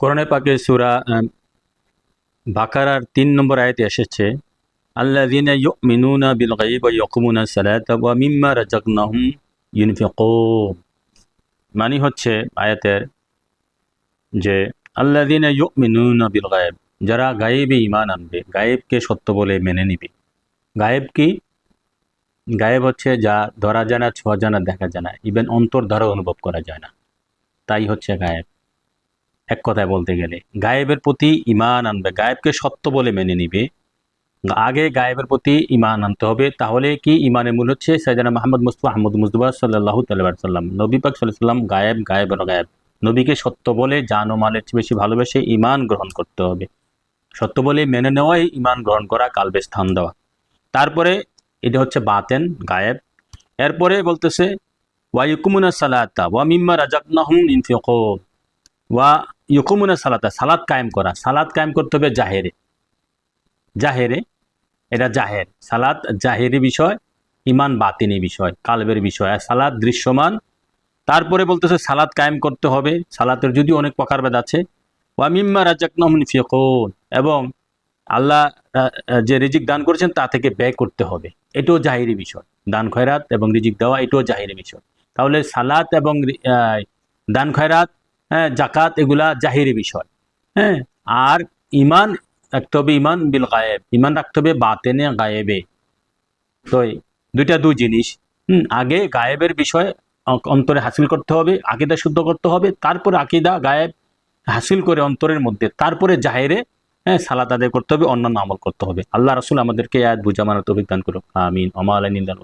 কোরআনে পাকে সুরা বাকারার তিন নম্বর আয়তে এসেছে, আল্লাযীনা ইউমিনুনা বিল সালাতা মানে হচ্ছে আয়াতের যে, আল্লাযীনা ইউমিনুনা বিল গায়ব যারা গায়েবে ঈমান আনবে, গায়েবকে সত্য বলে মেনে নিবে। গায়েব কি? গায়েব হচ্ছে যা ধরা যায় না, ছোঁয়া যায় না, দেখা যায় না ইভেন অন্তর দ্বারা অনুভব করা যায় না। তাই হচ্ছে গায়েব। এক কথায় বলতে গেলে। গায়েবের প্রতি ইমান আনবে। গায়েবকে সত্য বলে মেনে নিবে। আগে গায়েবের প্রতি ইমান আনতে হবে। তাহলে কি ইমানের মূল হচ্ছে? সাইদানা মাহমুদ মুস্তফা আহমদ মুস্তফা সাল্লাহ সাল্লাম নবী পাক সাল্লাম গায়েব গায়েব গায়েব নবীকে সত্য বলে জান ও মালের চেয়ে বেশি ভালোবেসে ইমান গ্রহণ করতে হবে। সত্য বলে মেনে নেওয়াই ইমান গ্রহণ করা, কালবে স্থান দেওয়া। তারপরে এটা হচ্ছে বাতেন, গায়েব। এরপরে বলতেছে, ওয়া ইউকুমুনা সালাতা, ওয়া মিম্মা রাজাকনাহুম ইনফিকুন ওয়া ইউকুমুনা সালাতা, সালাদ কায়েম করা। সালাদ কায়েম করতে হবে জাহেরে। জাহেরে, এটা জাহের। সালাদ জাহেরি বিষয়, ইমান বাতিনি বিষয়, কালবের বিষয়। আর সালাদ দৃশ্যমান। তারপরে বলতেছে সালাদ কায়েম করতে হবে। সালাতের যদি অনেক প্রকার প্রকারভেদ আছে। ওয়া মিম্মা রাজাকনাহুম ইনফিকুন এবং আল্লাহ যে রিজিক দান করেছেন তা থেকে ব্যয় করতে হবে। এটাও জাহিরি বিষয়। দান খয়রাত এবং রিজিক দেওয়া, এটাও জাহিরি বিষয়। তাহলে সালাত এবং দান খয়রাত হ্যাঁ জাকাত এগুলা জাহিরি বিষয়। হ্যাঁ আর ইমান রাখতে হবে ইমান বিল গায়েব। ইমান রাখতে হবে বাতেনে গায়েবে। তো দুইটা দুই জিনিস। হুম, আগে গায়েবের বিষয় অন্তরে হাসিল করতে হবে, আকিদা শুদ্ধ করতে হবে, তারপর আকিদা গায়েব হাসিল করে অন্তরের মধ্যে, তারপরে জাহেরে হ্যাঁ সালাত আদায় করতে হবে, অন্যান্য আমল করতে হবে। আল্লাহ রাসুল আমাদেরকে আয়াত বুঝা মানার তৌফিক দান করুক। আমিন। অমা আলাইন